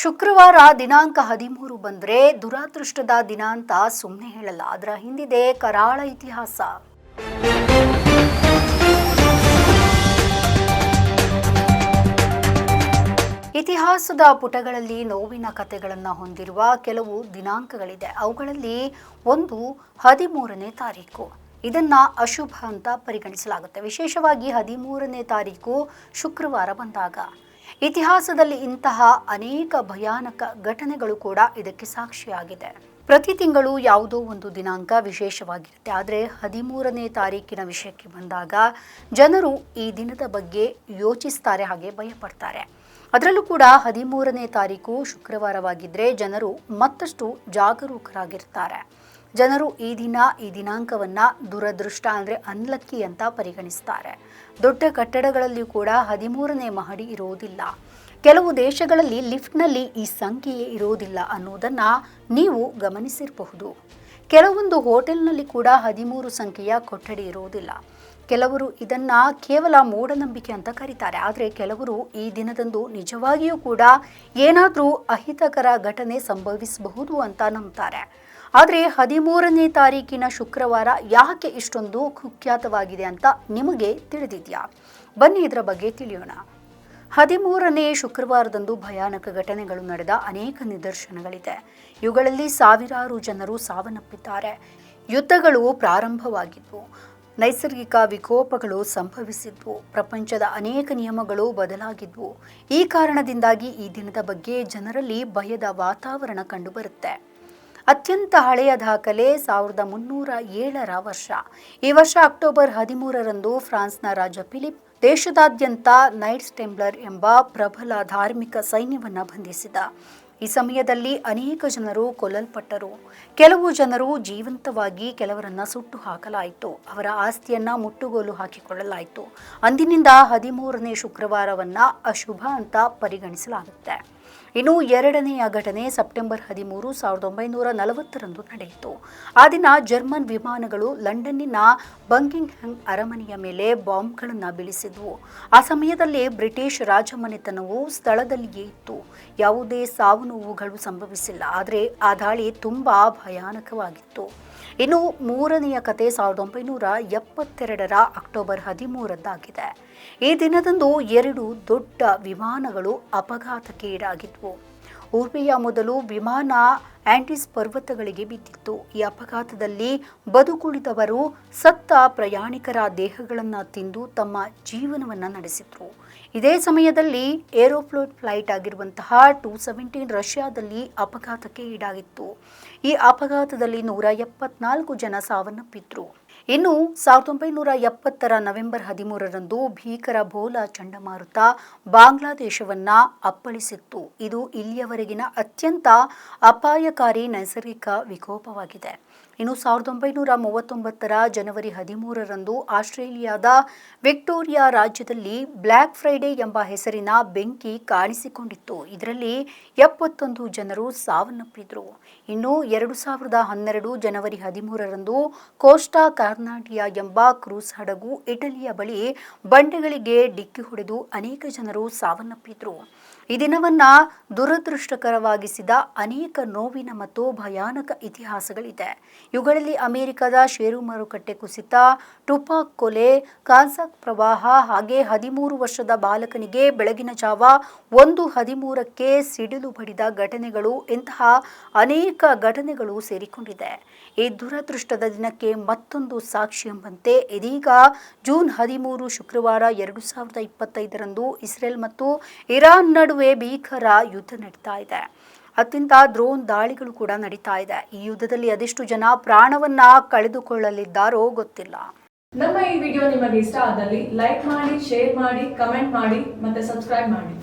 ಶುಕ್ರವಾರ ದಿನಾಂಕ ಹದಿಮೂರು ಬಂದ್ರೆ ದುರಾದೃಷ್ಟದ ದಿನ ಅಂತ ಸುಮ್ಮನೆ ಹೇಳಲ್ಲ, ಅದರ ಹಿಂದಿದೆ ಕರಾಳ ಇತಿಹಾಸ. ಇತಿಹಾಸದ ಪುಟಗಳಲ್ಲಿ ನೋವಿನ ಕಥೆಗಳನ್ನು ಹೊಂದಿರುವ ಕೆಲವು ದಿನಾಂಕಗಳಿದೆ. ಅವುಗಳಲ್ಲಿ ಒಂದು ಹದಿಮೂರನೇ ತಾರೀಕು. ಇದನ್ನ ಅಶುಭ ಅಂತ ಪರಿಗಣಿಸಲಾಗುತ್ತೆ. ವಿಶೇಷವಾಗಿ ಹದಿಮೂರನೇ ತಾರೀಕು ಶುಕ್ರವಾರ ಬಂದಾಗ. ಇತಿಹಾಸದಲ್ಲಿ ಇಂತಹ ಅನೇಕ ಭಯಾನಕ ಘಟನೆಗಳು ಕೂಡ ಇದಕ್ಕೆ ಸಾಕ್ಷಿಯಾಗಿದೆ. ಪ್ರತಿ ತಿಂಗಳು ಯಾವುದೋ ಒಂದು ದಿನಾಂಕ ವಿಶೇಷವಾಗಿರುತ್ತೆ. ಆದರೆ ಹದಿಮೂರನೇ ತಾರೀಕಿನ ವಿಷಯಕ್ಕೆ ಬಂದಾಗ ಜನರು ಈ ದಿನದ ಬಗ್ಗೆ ಯೋಚಿಸ್ತಾರೆ, ಹಾಗೆ ಭಯಪಡ್ತಾರೆ. ಅದರಲ್ಲೂ ಕೂಡ ಹದಿಮೂರನೇ ತಾರೀಕು ಶುಕ್ರವಾರವಾಗಿದ್ದರೆ ಜನರು ಮತ್ತಷ್ಟು ಜಾಗರೂಕರಾಗಿರ್ತಾರೆ. ಜನರು ಈ ದಿನ ಈ ದಿನಾಂಕವನ್ನು ದುರದೃಷ್ಟ ಅಂದರೆ ಅನ್ಲಕ್ಕಿ ಅಂತ ಪರಿಗಣಿಸ್ತಾರೆ. ದೊಡ್ಡ ಕಟ್ಟಡಗಳಲ್ಲಿ ಕೂಡ ಹದಿಮೂರನೇ ಮಹಡಿ ಇರುವುದಿಲ್ಲ ಕೆಲವು ದೇಶಗಳಲ್ಲಿ ಲಿಫ್ಟ್ನಲ್ಲಿ ಈ ಸಂಖ್ಯೆಯೇ ಇರುವುದಿಲ್ಲ ಅನ್ನೋದನ್ನು ನೀವು ಗಮನಿಸಿರಬಹುದು. ಕೆಲವೊಂದು ಹೋಟೆಲ್ನಲ್ಲಿ ಕೂಡ ಹದಿಮೂರು ಸಂಖ್ಯೆಯ ಕೊಠಡಿ ಇರುವುದಿಲ್ಲ ಕೆಲವರು ಇದನ್ನ ಕೇವಲ ಮೂಢನಂಬಿಕೆ ಅಂತ ಕರೀತಾರೆ. ಆದರೆ ಕೆಲವರು ಈ ದಿನದಂದು ನಿಜವಾಗಿಯೂ ಕೂಡ ಏನಾದರೂ ಅಹಿತಕರ ಘಟನೆ ಸಂಭವಿಸಬಹುದು ಅಂತ ನಂಬ್ತಾರೆ. ಆದರೆ ಹದಿಮೂರನೇ ತಾರೀಕಿನ ಶುಕ್ರವಾರ ಯಾಕೆ ಇಷ್ಟೊಂದು ಕುಖ್ಯಾತವಾಗಿದೆ ಅಂತ ನಿಮಗೆ ತಿಳಿದಿದೆಯಾ? ಬನ್ನಿ ಇದರ ಬಗ್ಗೆ ತಿಳಿಯೋಣ. ಹದಿಮೂರನೇ ಶುಕ್ರವಾರದಂದು ಭಯಾನಕ ಘಟನೆಗಳು ನಡೆದ ಅನೇಕ ನಿದರ್ಶನಗಳಿದೆ. ಇವುಗಳಲ್ಲಿ ಸಾವಿರಾರು ಜನರು ಸಾವನ್ನಪ್ಪಿದ್ದಾರೆ. ಯುದ್ಧಗಳು ಪ್ರಾರಂಭವಾಗಿದ್ವು. ನೈಸರ್ಗಿಕ ವಿಕೋಪಗಳು ಸಂಭವಿಸಿದ್ವು. ಪ್ರಪಂಚದ ಅನೇಕ ನಿಯಮಗಳು ಬದಲಾಗಿದ್ವು. ಈ ಕಾರಣದಿಂದಾಗಿ ಈ ದಿನದ ಬಗ್ಗೆ ಜನರಲ್ಲಿ ಭಯದ ವಾತಾವರಣ ಕಂಡುಬರುತ್ತೆ. ಅತ್ಯಂತ ಹಳೆಯ ದಾಖಲೆ ಸಾವಿರದ ಮುನ್ನೂರ ಏಳರ ವರ್ಷ. ಈ ವರ್ಷ ಅಕ್ಟೋಬರ್ ಹದಿಮೂರರಂದು ಫ್ರಾನ್ಸ್ನ ರಾಜ ಫಿಲಿಪ್ ದೇಶದಾದ್ಯಂತ ನೈಟ್ಸ್ ಟೆಂಬ್ಲರ್ ಎಂಬ ಪ್ರಬಲ ಧಾರ್ಮಿಕ ಸೈನ್ಯವನ್ನು ಬಂಧಿಸಿದ. ಈ ಸಮಯದಲ್ಲಿ ಅನೇಕ ಜನರು ಕೊಲ್ಲಲ್ಪಟ್ಟರು. ಕೆಲವು ಜನರು ಜೀವಂತವಾಗಿ ಕೆಲವರನ್ನ ಸುಟ್ಟು ಹಾಕಲಾಯಿತು. ಅವರ ಆಸ್ತಿಯನ್ನ ಮುಟ್ಟುಗೋಲು ಹಾಕಿಕೊಳ್ಳಲಾಯಿತು. ಅಂದಿನಿಂದ ಹದಿಮೂರನೇ ಶುಕ್ರವಾರವನ್ನ ಅಶುಭ ಅಂತ ಪರಿಗಣಿಸಲಾಗುತ್ತೆ. ಇನ್ನು ಎರಡನೆಯ ಘಟನೆ ಸೆಪ್ಟೆಂಬರ್ ಹದಿಮೂರು, ಸಾವಿರದ ಒಂಬೈನೂರ ನಲವತ್ತರಂದು ನಡೆಯಿತು. ಆ ದಿನ ಜರ್ಮನ್ ವಿಮಾನಗಳು ಲಂಡನ್ನಿನ ಬಂಕಿಂಗ್ಹ್ಯಾಮ್ ಅರಮನೆಯ ಮೇಲೆ ಬಾಂಬ್ಗಳನ್ನು ಬೀಳಿಸಿದ್ವು. ಆ ಸಮಯದಲ್ಲಿ ಬ್ರಿಟಿಷ್ ರಾಜಮನೆತನವು ಸ್ಥಳದಲ್ಲಿಯೇ ಇತ್ತು. ಯಾವುದೇ ಸಾವು ನೋವುಗಳು ಸಂಭವಿಸಿಲ್ಲ. ಆದರೆ ಆ ದಾಳಿ ತುಂಬ ಭಯಾನಕವಾಗಿತ್ತು. ಇನ್ನು ಮೂರನೆಯ ಕತೆ ಸಾವಿರದ ಒಂಬೈನೂರ ಎಪ್ಪತ್ತೆರಡರ ಅಕ್ಟೋಬರ್ ಹದಿಮೂರದ್ದಾಗಿದೆ. ಈ ದಿನದಂದು ಎರಡು ದೊಡ್ಡ ವಿಮಾನಗಳು ಅಪಘಾತಕ್ಕೆ ಈಡಾಗಿದ್ವು ಊರ್ಮಿಯಾ ಮೊದಲು ವಿಮಾನ ಆಂಟಿಸ್ ಪರ್ವತಗಳಿಗೆ ಬಿದ್ದಿತ್ತು. ಈ ಅಪಘಾತದಲ್ಲಿ ಬದುಕುಳಿದವರು ಸತ್ತ ಪ್ರಯಾಣಿಕರ ದೇಹಗಳನ್ನು ತಿಂದು ತಮ್ಮ ಜೀವನವನ್ನು ನಡೆಸಿದ್ರು. ಇದೇ ಸಮಯದಲ್ಲಿ ಏರೋಫ್ಲೋಟ್ ಫ್ಲೈಟ್ ಆಗಿರುವಂತಹ ಟೂ ಸೆವೆಂಟೀನ್ ರಷ್ಯಾದಲ್ಲಿ ಅಪಘಾತಕ್ಕೆ ಈಡಾಗಿತ್ತು. ಈ ಅಪಘಾತದಲ್ಲಿ ನೂರ ಎಪ್ಪತ್ನಾಲ್ಕು ಜನ ಸಾವನ್ನಪ್ಪಿದ್ರು. ಇನ್ನು ಸಾವಿರದ ಒಂಬೈನೂರ ಎಪ್ಪತ್ತರ ನವೆಂಬರ್ ಹದಿಮೂರರಂದು ಭೀಕರ ಬೋಲಾ ಚಂಡಮಾರುತ ಬಾಂಗ್ಲಾದೇಶವನ್ನ ಅಪ್ಪಳಿಸಿತ್ತು. ಇದು ಇಲ್ಲಿಯವರೆಗಿನ ಅತ್ಯಂತ ಅಪಾಯಕಾರಿ ನೈಸರ್ಗಿಕ ವಿಕೋಪವಾಗಿದೆ. ಇನ್ನು ಸಾವಿರದ ಒಂಬೈನೂರ ಮೂವತ್ತೊಂಬತ್ತರ ಜನವರಿ ಹದಿಮೂರರಂದು ಆಸ್ಟ್ರೇಲಿಯಾದ ವಿಕ್ಟೋರಿಯಾ ರಾಜ್ಯದಲ್ಲಿ ಬ್ಲ್ಯಾಕ್ ಫ್ರೈಡೆ ಎಂಬ ಹೆಸರಿನ ಬೆಂಕಿ ಕಾಣಿಸಿಕೊಂಡಿತ್ತು. ಇದರಲ್ಲಿ ಎಪ್ಪತ್ತೊಂದು ಜನರು ಸಾವನ್ನಪ್ಪಿದ್ರು. ಇನ್ನು ಎರಡು ಸಾವಿರದ ಹನ್ನೆರಡು ಜನವರಿ ಹದಿಮೂರರಂದು ಕೋಸ್ಟಾ ಕಾರ್ನಾಟಿಯಾ ಎಂಬ ಕ್ರೂಸ್ ಹಡಗು ಇಟಲಿಯ ಬಳಿ ಬಂಡೆಗಳಿಗೆ ಡಿಕ್ಕಿ ಹೊಡೆದು ಅನೇಕ ಜನರು ಸಾವನ್ನಪ್ಪಿದ್ರು. ಈ ದಿನವನ್ನ ದುರದೃಷ್ಟಕರವಾಗಿಸಿದ ಅನೇಕ ನೋವಿನ ಮತ್ತು ಭಯಾನಕ ಇತಿಹಾಸಗಳಿದೆ. ಇವುಗಳಲ್ಲಿ ಅಮೆರಿಕದ ಷೇರು ಮಾರುಕಟ್ಟೆ ಕುಸಿತ, ಟುಪಾಕ್ ಕೊಲೆ, ಕಾನ್ಸಾಕ್ ಪ್ರವಾಹ ಹಾಗೆ ಹದಿಮೂರು ವರ್ಷದ ಬಾಲಕನಿಗೆ ಬೆಳಗಿನ ಜಾವ ಒಂದು ಹದಿಮೂರಕ್ಕೆ ಸಿಡಿಲು ಬಡಿದ ಘಟನೆಗಳು ಇಂತಹ ಅನೇಕ ಘಟನೆಗಳು ಸೇರಿಕೊಂಡಿದೆ. ಈ ದುರದೃಷ್ಟದ ದಿನಕ್ಕೆ ಮತ್ತೊಂದು ಸಾಕ್ಷಿ ಎಂಬಂತೆ ಇದೀಗ ಜೂನ್ ಹದಿಮೂರು ಶುಕ್ರವಾರ ಎರಡು ಸಾವಿರದ ಇಪ್ಪತ್ತೈದರಂದು ಇಸ್ರೇಲ್ ಮತ್ತು ಇರಾನ್ ನಡುವೆ ಭೀಕರ ಯುದ್ಧ ನಡೀತಾ ಇದೆ. ಅತ್ಯಂತ ಡ್ರೋನ್ ದಾಳಿಗಳು ಕೂಡ ನಡೀತಾ ಇದೆ. ಈ ಯುದ್ಧದಲ್ಲಿ ಅದೆಷ್ಟು ಜನ ಪ್ರಾಣವನ್ನ ಕಳೆದುಕೊಳ್ಳಲಿದ್ದಾರೋ ಗೊತ್ತಿಲ್ಲ. ನಮ್ಮ ಈ ವಿಡಿಯೋ ನಿಮಗೆ ಇಷ್ಟ ಆದಲ್ಲಿ ಲೈಕ್ ಮಾಡಿ, ಶೇರ್ ಮಾಡಿ, ಕಮೆಂಟ್ ಮಾಡಿ ಮತ್ತೆ ಸಬ್ಸ್ಕ್ರೈಬ್ ಮಾಡಿ.